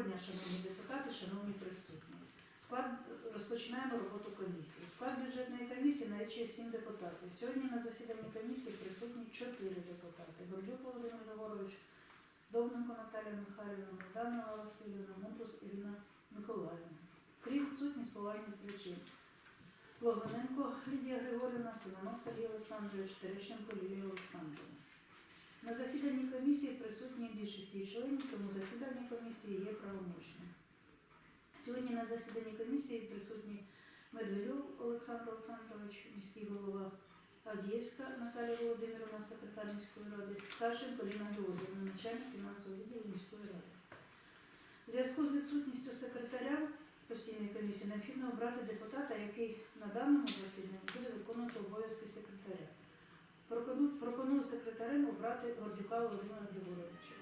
Доброго дня, шановні депутати, шановні присутні. Склад розпочинаємо роботу комісії. Склад бюджетної комісії налічує 7 депутатів. Сьогодні на засіданні комісії присутні 4 депутати. Гордюк Володимир Григорович, Довненко Наталія Михайлівна, Богданова Васильівна, Мутус Ірина Миколаївна. Крім відсутні з поважних причин. Логвиненко Лідія Григорівна, Симонов Сергій Олександрович, Терещенко Лілія Олександрівна. На засіданні комісії присутні більшість її членів, тому засідання комісії є правомочним. Сьогодні на засіданні комісії присутні Медведюк Олександр Олександрович, міський голова, Авдіївська Наталія Володимирівна, секретар міської ради, Савченко Ліна Георгіївна, начальник фінансового відділу міської ради. В зв'язку з відсутністю секретаря постійної комісії необхідно обрати депутата, який на даному засіданні буде виконувати обов'язки секретаря. Пропоную, секретарем обрати Гордюка Володимира Григоровича.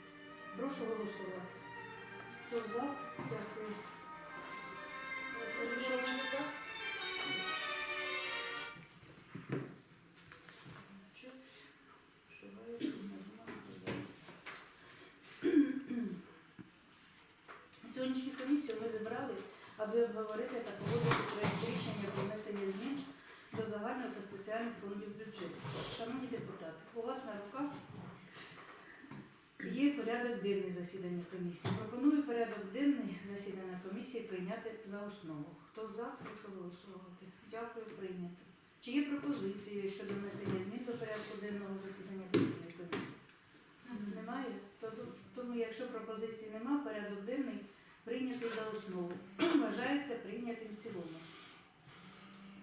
Прошу голосувати. Хто за? Дякую. За. Сьогоднішню комісію ми зібрали, аби обговорити та погодити проєкт рішення про внесення змін до загального та спеціальних фондів бюджету. Шановні депутати, у вас на руках є порядок денний засідання комісії. Пропоную порядок денний засідання комісії прийняти за основу. Хто за, прошу голосувати. Дякую, прийнято. Чи є пропозиції щодо внесення змін до порядку денного засідання комісії? Немає? Тому, якщо пропозицій нема, порядок денний прийнятий за основу. Вважається прийнятим в цілому.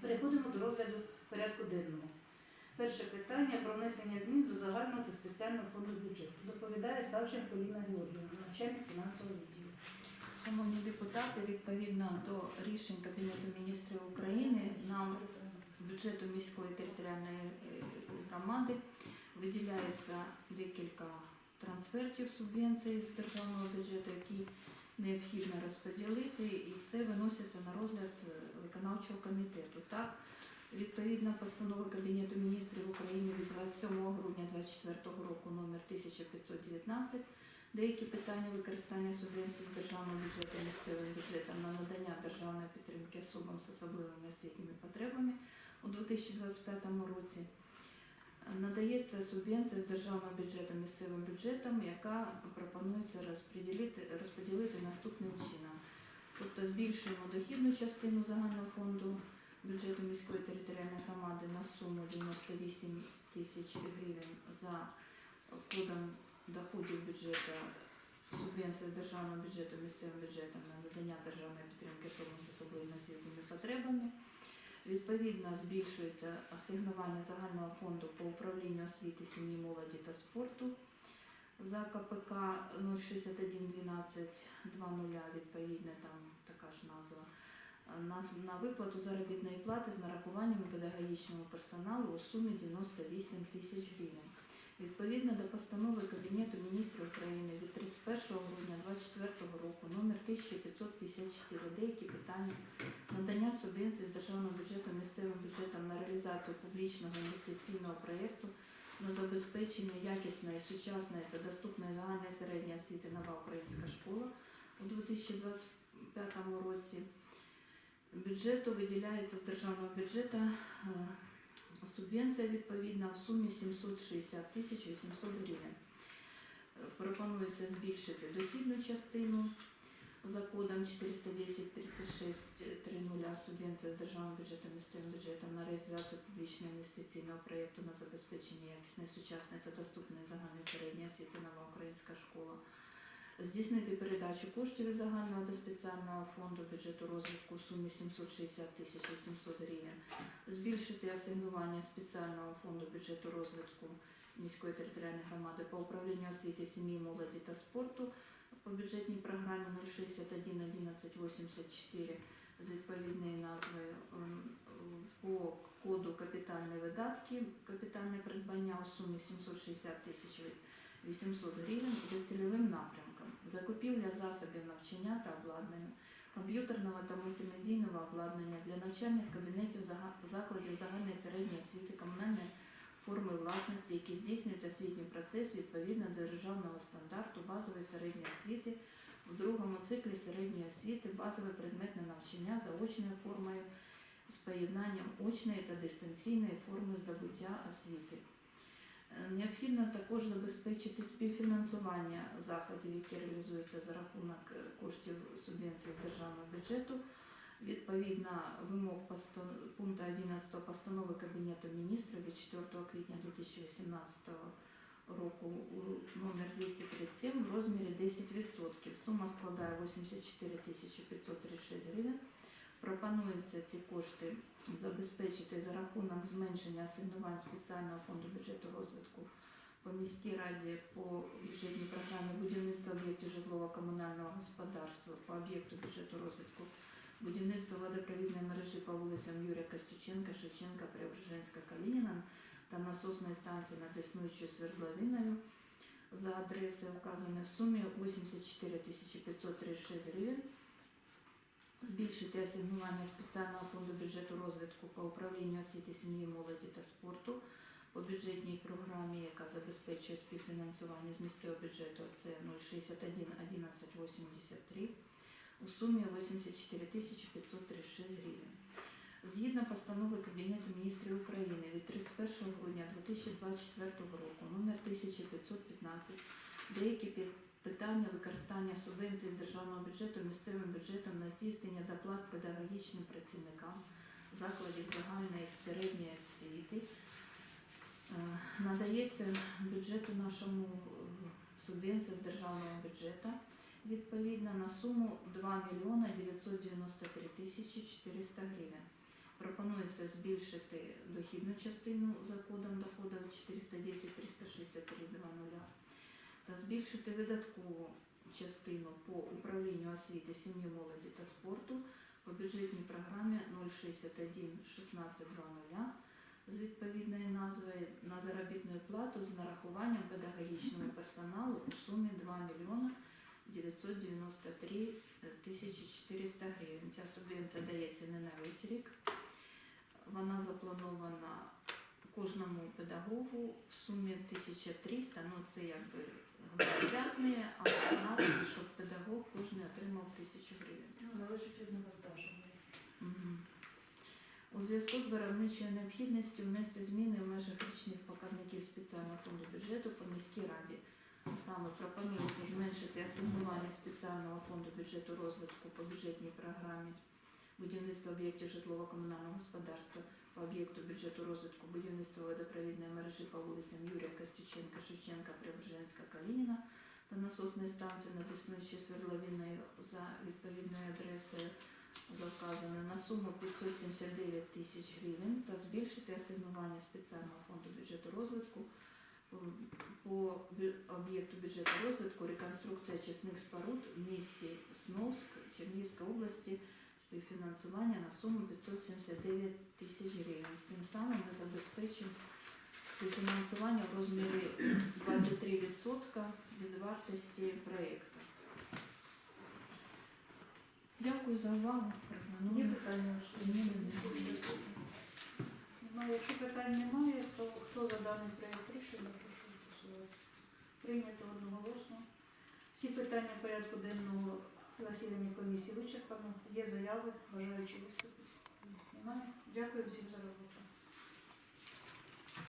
Переходимо до розгляду порядку денного. Перше питання про внесення змін до загального та спеціального фонду бюджету. Доповідає Савченко Ліна Георгіївна, начальник фінансового відділу. Шановні депутати, відповідно до рішень Кабінету міністрів України нам бюджету міської територіальної е, громади виділяється декілька трансфертів субвенцій з державного бюджету, які необхідно розподілити, і це виноситься на розгляд е, виконавчого комітету. Так, відповідно постанови Кабінету міністрів України від 27 грудня 2024 року номер 1519 Деякі питання використання субвенцій з державного бюджету місцевим бюджетом на надання державної підтримки особам з особливими освітніми потребами у 2025 році. Надається субвенція з державного бюджету місцевим бюджетом, яка пропонується розподілити, розподілити наступним чином. Тобто збільшуємо дохідну частину загального фонду бюджету міської територіальної громади на суму 98 тисяч гривень за кодом доходів бюджету субвенція з державного бюджету місцевим бюджетом на надання державної підтримки особам з особливими освітніми потребами. Відповідно, збільшується асигнування загального фонду по управлінню освіти, сім'ї, молоді та спорту за КПК 0611220, відповідно, там така ж назва. На, на виплату заробітної плати з нарахуваннями педагогічного персоналу у сумі 98 тисяч гривень. Відповідно до постанови Кабінету міністрів України від 31 грудня 2024 року номер 1554 деякі питання надання субвенцій з державного бюджету місцевим бюджетом на реалізацію публічного інвестиційного проєкту на забезпечення якісної, сучасної та доступної загальної середньої освіти нова українська школа у 2025 році. Бюджету виділяється з державного бюджету е, субвенція відповідна в сумі 760 тисяч 800 гривень. Е, Пропонується збільшити дохідну частину за кодом 410 36 30 субвенція з державного бюджету місцевим бюджетом на реалізацію публічного інвестиційного проєкту на забезпечення якісної, сучасної та доступної загальної середньої освіти нова українська школа. Здійснити передачу коштів із загального до спеціального фонду бюджету розвитку в сумі 760 тисяч 800 гривень, збільшити асигнування спеціального фонду бюджету розвитку міської територіальної громади по управлінню освіти, сім'ї, молоді та спорту по бюджетній програмі 061 11 84 з відповідною назвою ем, по коду капітальні видатки, капітальне придбання у сумі 760 тисяч 800 гривень за цільовим закупівля засобів навчання та обладнання, комп'ютерного та мультимедійного обладнання для навчальних кабінетів закладів загальної середньої освіти комунальної форми власності, які здійснюють освітній процес відповідно до державного стандарту базової середньої освіти в другому циклі середньої освіти базове предметне навчання заочною формою з поєднанням очної та дистанційної форми здобуття освіти. Необхідно також забезпечити співфінансування заходів, які реалізуються за рахунок е, коштів субвенцій з державного бюджету. Відповідно вимог пункту 11 постанови Кабінету міністрів від 4 квітня 2018 року номер 237 в розмірі 10%. Сума складає 84 тисячі 536 гривень. Пропонується ці кошти забезпечити за рахунок зменшення асигнувань спеціального фонду бюджету розвитку по міській раді по бюджетній програмі будівництва об'єктів житлово-комунального господарства по об'єкту бюджету розвитку будівництво водопровідної мережі по вулицям Юрія Костюченка, Шевченка, Преображенська, Калініна та насосної станції над існуючою свердловиною за адресою вказаної в сумі 84 тисячі 536 гривень. Збільшити асигнування спеціального фонду бюджету розвитку по управлінню освіти, сім'ї, молоді та спорту по бюджетній програмі, яка забезпечує співфінансування з місцевого бюджету, це 061 11 83 у сумі 84 тисячі 536 гривень. Згідно постанови Кабінету міністрів України від 31 грудня 2024 року номер 1515 деякі питання використання субвенцій державного бюджету місцевим бюджетом на здійснення доплат педагогічним працівникам закладів загальної і середньої освіти е, надається бюджету нашому е, субвенція з державного бюджету відповідно на суму 2 мільйона 993 тисячі 400 гривень. Пропонується збільшити дохідну частину за кодом доходу 410 363 00 та збільшити видаткову частину по управлінню освіти, сім'ї, молоді та спорту по бюджетній програмі 061 16 00 з відповідною назвою на заробітну плату з нарахуванням педагогічного персоналу у сумі 2 мільйона 993 тисячі 400 гривень. Ця субвенція дається не на весь рік. Вона запланована кожному педагогу в сумі 1300, ну це якби громадяни, а надо, щоб педагог кожен отримав 1000 гривень. Ну, залежить від навантаження. У зв'язку з виробничою необхідністю внести зміни в межах річних показників спеціального фонду бюджету по міській раді. Саме пропонується зменшити асигнування спеціального фонду бюджету розвитку по бюджетній програмі будівництва об'єктів житлово-комунального господарства по об'єкту бюджету розвитку будівництва водопровідної мережі по вулицям Юрія Костюченка, Шевченка, Преображенська, Калініна та насосної станції над існуючою свердловиною за відповідною адресою за вказаною на суму 579 тисяч гривень та збільшити асигнування спеціального фонду бюджету розвитку. По- об'єкту бюджету розвитку реконструкція чесних споруд в місті Сновськ Чернігівської області. Співфінансування на суму 579 тисяч гривень. Тим самим ми забезпечимо співфінансування в розмірі 23% від вартості проєкту. Дякую за увагу. Є питання? немає. Ну, якщо питань немає, то хто за даний проєкт рішення, прошу голосувати. Прийнято одноголосно. Всі питання порядку денного засідання комісії вичерпано. Є заяви, бажаючи виступити. Немає? Дякую всім за роботу.